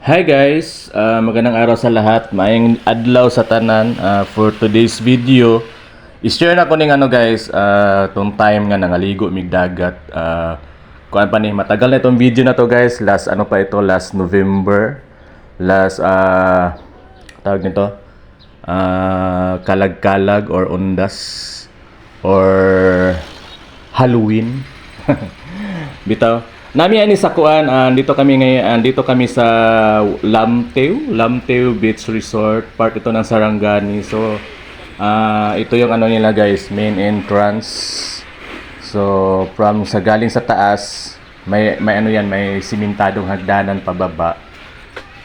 Hi guys, Ah, magandang araw sa lahat. Maayong adlaw sa tanan Ah, for today's video. I-share na ko ning ano guys, ah, tong time nga nangaligo mig dagat. Ah, kuan pa ni matagal na itong video na to guys. Last ano pa ito, last November. Last ah tawag nito ah kalag-kalag or undas or Halloween. Bitaw. Nami ani sa kuan, ah, dito kami ngayon, ah, dito kami sa Lamteo, Lamteo Beach Resort, part ito ng Sarangani. So, ah, ito yung ano nila guys, main entrance. So, from sa galing sa taas, may may ano yan, may simentadong hagdanan pababa.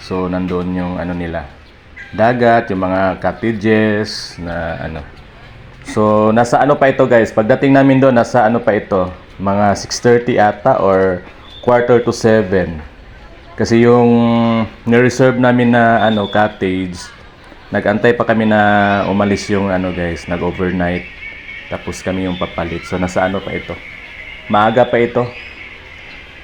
So, nandoon yung ano nila, dagat, yung mga cottages na ano. So, nasa ano pa ito guys? Pagdating namin doon, nasa ano pa ito? Mga 6.30 ata or quarter to 7. Kasi yung nireserve namin na ano cottage, nagantay pa kami na umalis yung ano guys, nag-overnight. Tapos kami yung papalit. So, nasa ano pa ito? Maaga pa ito.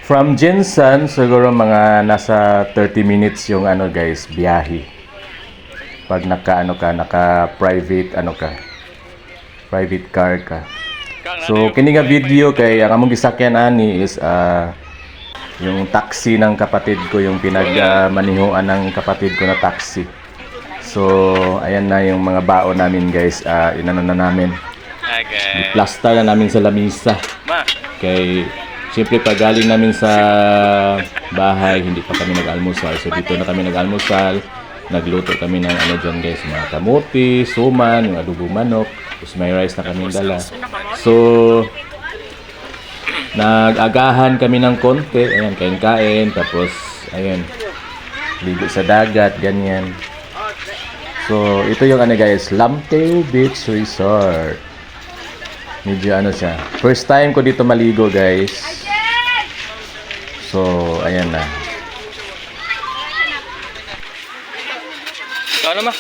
From Jinsan, siguro mga nasa 30 minutes yung ano guys, biyahe. Pag naka ano ka, naka private ano ka, private car ka. So kini nga video kay ang among gisakyan ani is ah, yung taxi ng kapatid ko yung pinagmanihuan ng kapatid ko na taxi. So ayan na yung mga baon namin guys, ah inano na namin. Okay. Plaster na namin sa lamisa. Ma, Kay siyempre pag galing namin sa bahay, hindi pa kami nag-almusal. So dito na kami nag-almusal. Nagluto kami ng ano dyan guys, mga kamuti, suman, yung adobo manok. Tapos may rice na kami dala. So, nag-agahan kami ng konti. Ayan, kain-kain. Tapos, ayan, ligo sa dagat, ganyan. So, ito yung ano guys, Lamteo Beach Resort. Medyo ano siya. First time ko dito maligo, guys. So, ayan na. ano ma?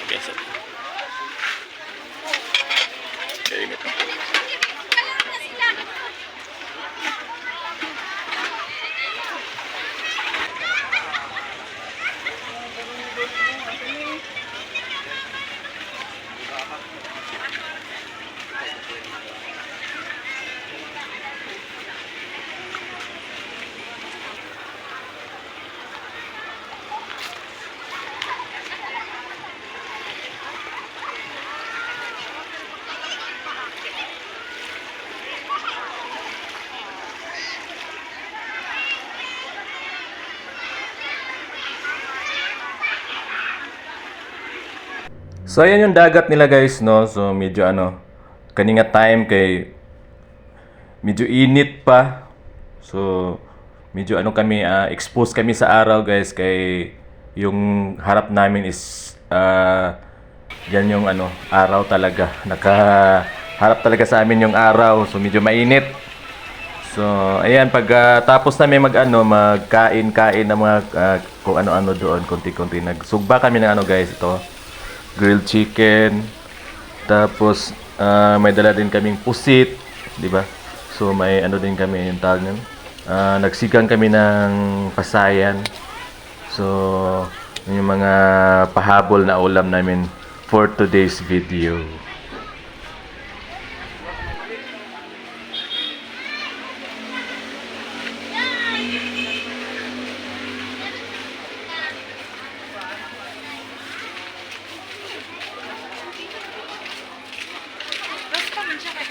Okay, so. Okay, ingat. So, ayan yung dagat nila, guys, no? So, medyo ano, kaninga time kay medyo init pa. So, medyo ano kami, ah, exposed kami sa araw, guys, kay yung harap namin is, ah, yan yung ano, araw talaga. Naka, harap talaga sa amin yung araw. So, medyo mainit. So, ayan, pag ah, tapos namin mag ano, magkain-kain ng mga ah, kung ano-ano doon, konti-konti. Nagsugba kami ng ano, guys, ito. Grilled chicken. Tapos, ah, may dala din kaming pusit, di ba? So, may ano din kami, yung tawag nun. Ah, nagsigang kami ng pasayan. So, yun yung mga pahabol na ulam namin for today's video.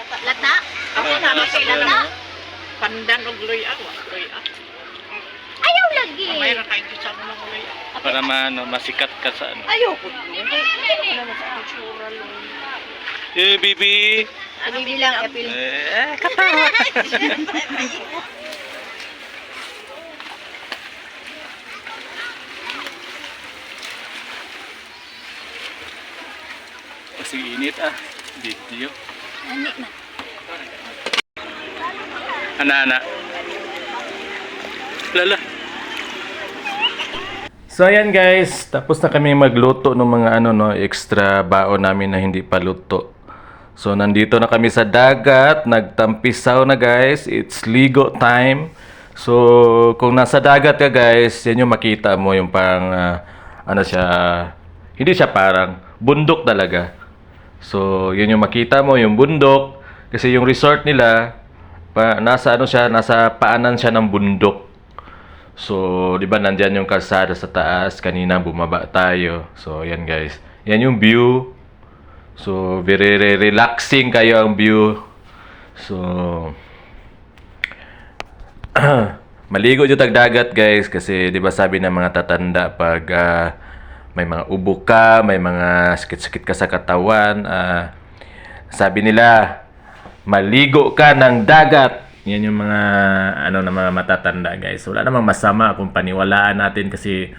Lata? Ako na kay lata? pandan og luya wa luya Ayaw lagi. may ra kay sa ng luya Para ma, ano, masikat ka sa ano. ayo ko ano mo sa kultura luya Eh, baby. Bibilang apil. Eh, katawa. Kasi init ah. Video. Ani na. Ana-ana. Lala. So ayan guys, tapos na kami magluto ng mga ano no, extra baon namin na hindi pa luto. So nandito na kami sa dagat, nagtampisaw na guys. It's ligo time. So kung nasa dagat ka guys, yan yung makita mo yung parang ah, ano siya, hindi siya parang bundok talaga. So yun yung makita mo yung bundok kasi yung resort nila pa, nasa ano siya, nasa paanan siya ng bundok. So, di ba nandyan yung kalsada sa taas, kanina bumaba tayo. So, yan guys. Yan yung view. So, very, very relaxing kayo ang view. So, maligo yung tagdagat guys kasi di ba sabi ng mga tatanda pag ah, may mga ubo ka, may mga sakit-sakit ka sa katawan, ah, sabi nila, maligo ka ng dagat. Yan yung mga ano na mga matatanda guys. Wala namang masama kung paniwalaan natin kasi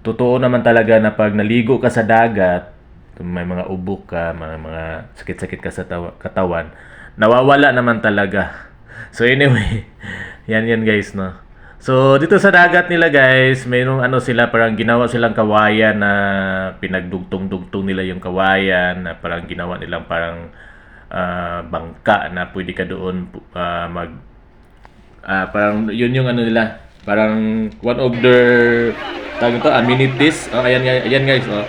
totoo naman talaga na pag naligo ka sa dagat, may mga ubo ka, mga, mga sakit-sakit ka sa tawa- katawan, nawawala naman talaga. So anyway, yan yan guys no. So dito sa dagat nila guys, mayroong ano sila parang ginawa silang kawayan na pinagdugtong-dugtong nila yung kawayan na parang ginawa nilang parang ah, bangka na pwede ka doon ah, mag ah, parang yun yung ano nila parang one of their tawag to amenities. Oh ayan ayan guys oh.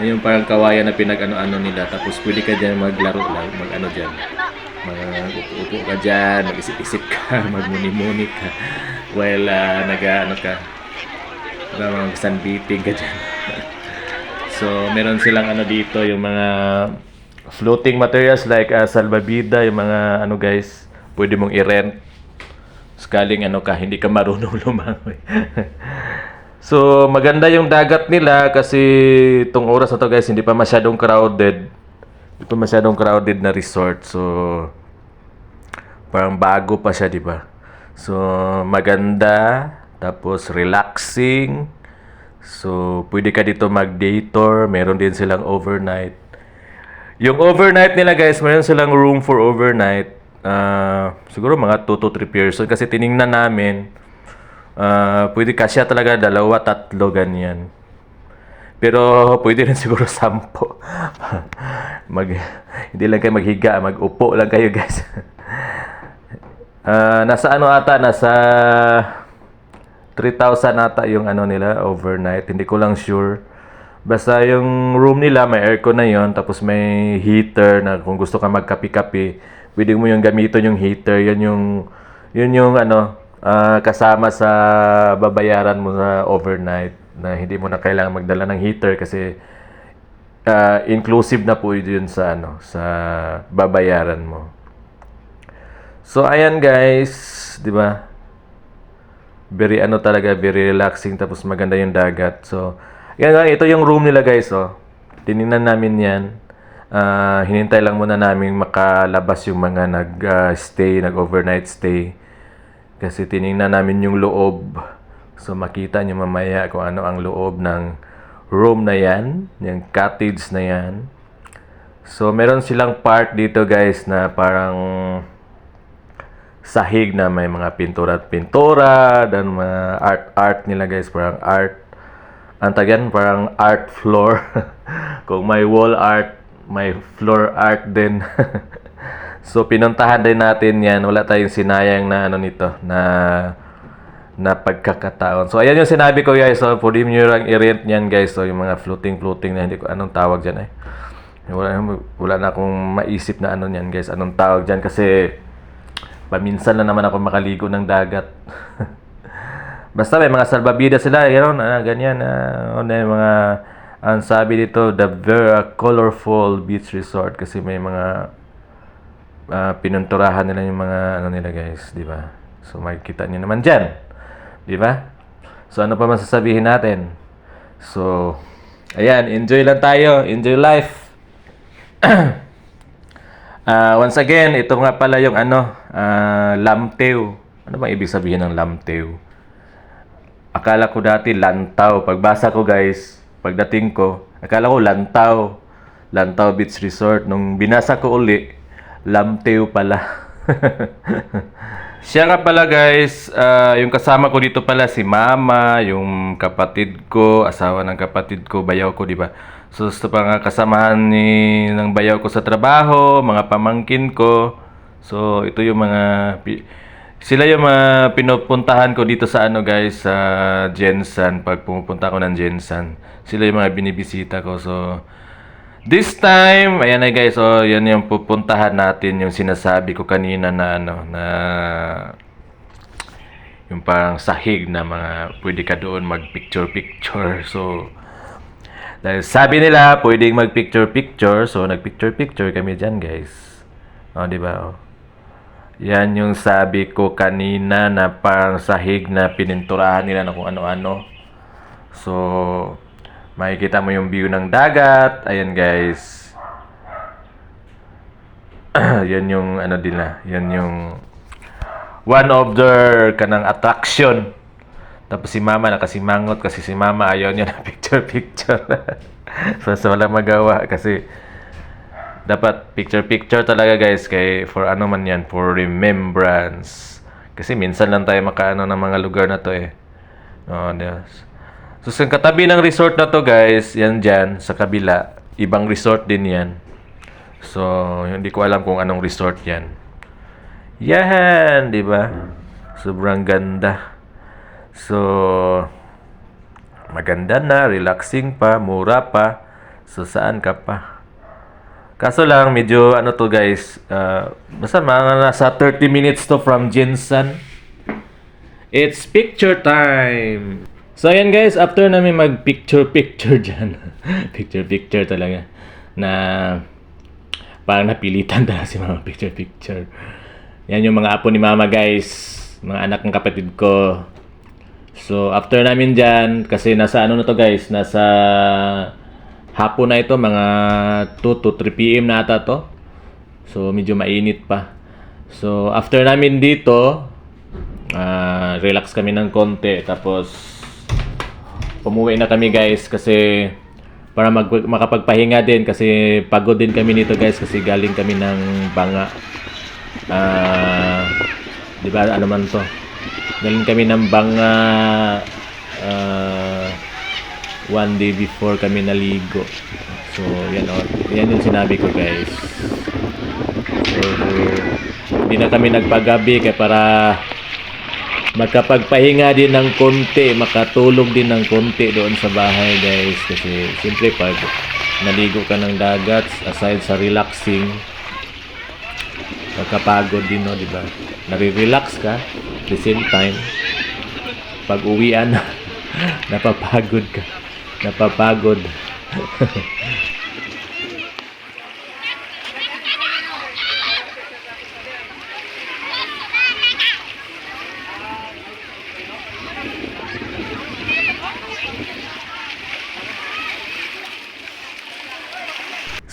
Yung parang kawayan na pinag-ano-ano nila tapos pwede ka diyan maglaro lang mag ano diyan mag upo ka diyan mag-isip-isip ka magmuni-muni ka while ah, nag ano ka mag sunbathing ka diyan so meron silang ano dito yung mga floating materials like uh, salbabida, yung mga ano guys, pwede mong i-rent. Sakaling ano ka, hindi ka marunong lumangoy. so, maganda yung dagat nila kasi itong oras na to guys, hindi pa masyadong crowded. Hindi masyadong crowded na resort. So, parang bago pa siya, di ba? So, maganda. Tapos, relaxing. So, pwede ka dito mag-day tour. Meron din silang overnight. Yung overnight nila guys, meron silang room for overnight. Ah, siguro mga 2 to 3 person kasi tiningnan namin. ah pwede kasya talaga dalawa, tatlo ganyan. Pero pwede rin siguro sampo. mag hindi lang kayo maghiga, mag-upo lang kayo guys. Ah, nasa ano ata, nasa 3,000 ata yung ano nila overnight. Hindi ko lang sure. Basta yung room nila may aircon na yon tapos may heater na kung gusto ka magkapi-kapi, pwede mo yung gamitin yung heater. Yan yung yun yung ano ah, kasama sa babayaran mo sa overnight na hindi mo na kailangan magdala ng heater kasi ah, inclusive na po yun sa ano sa babayaran mo. So ayan guys, 'di ba? Very ano talaga, very relaxing tapos maganda yung dagat. So yan nga, ito yung room nila guys, oh. Tiningnan namin 'yan. Ah, hinintay lang muna namin makalabas yung mga nag-stay, nag-overnight stay. Kasi tiningnan namin yung loob. So makita nyo mamaya kung ano ang loob ng room na yan, yung cottage na yan. So meron silang part dito guys na parang sahig na may mga pintura at pintura dan mga art art nila guys parang art ang tagyan parang art floor. Kung may wall art may floor art din. So pinuntahan din natin yan. Wala tayong sinayang na ano nito na na pagkakataon. So ayan yung sinabi ko guys. So pwede nyo lang i-rent yan guys. So yung mga floating floating na hindi ko anong tawag dyan eh? Wala, wala na akong maisip na ano yan guys. Anong tawag dyan? Kasi paminsan na naman ako makaligo ng dagat. Basta may mga salbabida sila, gano'n, ah, ganyan. Ah, ano yung mga, ang sabi dito, the very colorful beach resort. Kasi may mga ah, pinunturahan nila yung mga ano nila guys, di ba? So makikita niyo naman dyan, di ba? So ano pa masasabihin natin? So, ayan, enjoy lang tayo, enjoy life. Ah, once again, ito nga pala yung ano, ah, lamtew. Ano ba ibig sabihin ng lamtew? Akala ko dati lantaw. Pagbasa ko guys, pagdating ko, akala ko lantaw. Lantaw Beach Resort. Nung binasa ko uli, lamtew pala. Siya nga pala guys, ah, yung kasama ko dito pala si Mama, yung kapatid ko, asawa ng kapatid ko, bayaw ko, di ba? So, ito pa nga kasamahan ni, ng bayaw ko sa trabaho, mga pamangkin ko. So, ito yung mga... sila yung mga pinupuntahan ko dito sa ano guys, sa Jensen. Pag pumupunta ako ng Jensen, sila yung mga binibisita ko. So, This time, ayan na guys, oh, yan yung pupuntahan natin, yung sinasabi ko kanina na ano, na yung parang sahig na mga pwede ka doon mag-picture-picture. So, dahil sabi nila, pwedeng mag-picture-picture, so nag-picture-picture kami dyan guys. Oh, di ba? Oh. Yan yung sabi ko kanina na parang sahig na pininturahan nila na kung ano-ano. So, makikita mo yung view ng dagat. Ayan guys. yan yung ano din na. Yan yung one of their kanang attraction. Tapos si mama nakasimangot kasi si mama ayaw niya na picture-picture. so, so wala magawa kasi dapat picture-picture talaga guys kay for ano man yan for remembrance kasi minsan lang tayo makaano ng mga lugar na to eh oh, Diyos. So sa katabi ng resort na to guys yan dyan sa kabila ibang resort din yan. So hindi ko alam kung anong resort yan. Yan di ba? Sobrang ganda. So maganda na relaxing pa mura pa. So saan ka pa? Kaso lang, medyo ano to guys, uh, basta mga nasa 30 minutes to from Jinsan. It's picture time! So ayan guys, after namin mag picture picture dyan, picture picture talaga, na parang napilitan talaga si mama picture picture. Yan yung mga apo ni mama guys, mga anak ng kapatid ko. So after namin dyan, kasi nasa ano na to guys, nasa hapon na ito, mga 2 to 3 p.m. na ata to. So, medyo mainit pa. So, after namin dito, ah, relax kami ng konti. Tapos, umuwi na kami guys kasi para mag makapagpahinga din kasi pagod din kami nito guys kasi galing kami ng banga. Ah, 'di ba ano man to? Galing kami ng banga ah, one day before kami naligo. So, yan o. Yan yung sinabi ko, guys. So, hindi na kami nagpagabi kaya para magkapagpahinga din ng konti, makatulog din ng konti doon sa bahay, guys. Kasi, siyempre, pag naligo ka ng dagat, aside sa relaxing, magkapagod din, no, di ba? Nare-relax ka, at the same time, pag uwian na, napapagod ka. Napapagod.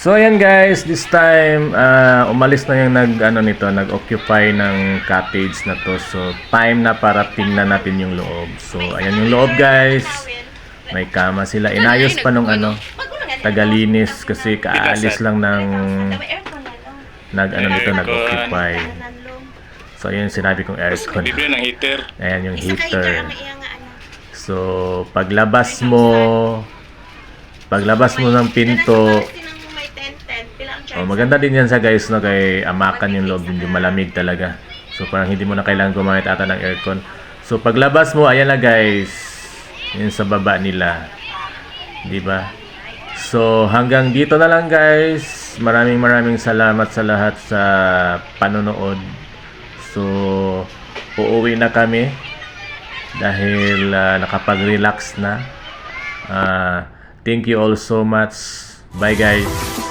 So ayan guys, this time ah, umalis na yung nag ano nito, nag-occupy ng cottage na to. So time na para tingnan natin yung loob. So ayan yung loob guys. May kama sila. Inayos pa nung ano, tagalinis kasi kaalis lang ng nag ano dito nag-occupy. So ayan yung sinabi kong aircon. Bibili ng heater. Ayan yung heater. So paglabas mo paglabas mo ng pinto, Oh, maganda din yan sa guys no kay amakan yung loob hindi malamig talaga. So parang hindi mo na kailangan gumamit ata ng aircon. So paglabas mo ayan na guys. Yun sa baba nila. 'Di ba? So hanggang dito na lang guys. Maraming maraming salamat sa lahat sa panonood. So uuwi na kami dahil ah, nakapag-relax na. Ah, thank you all so much. Bye guys.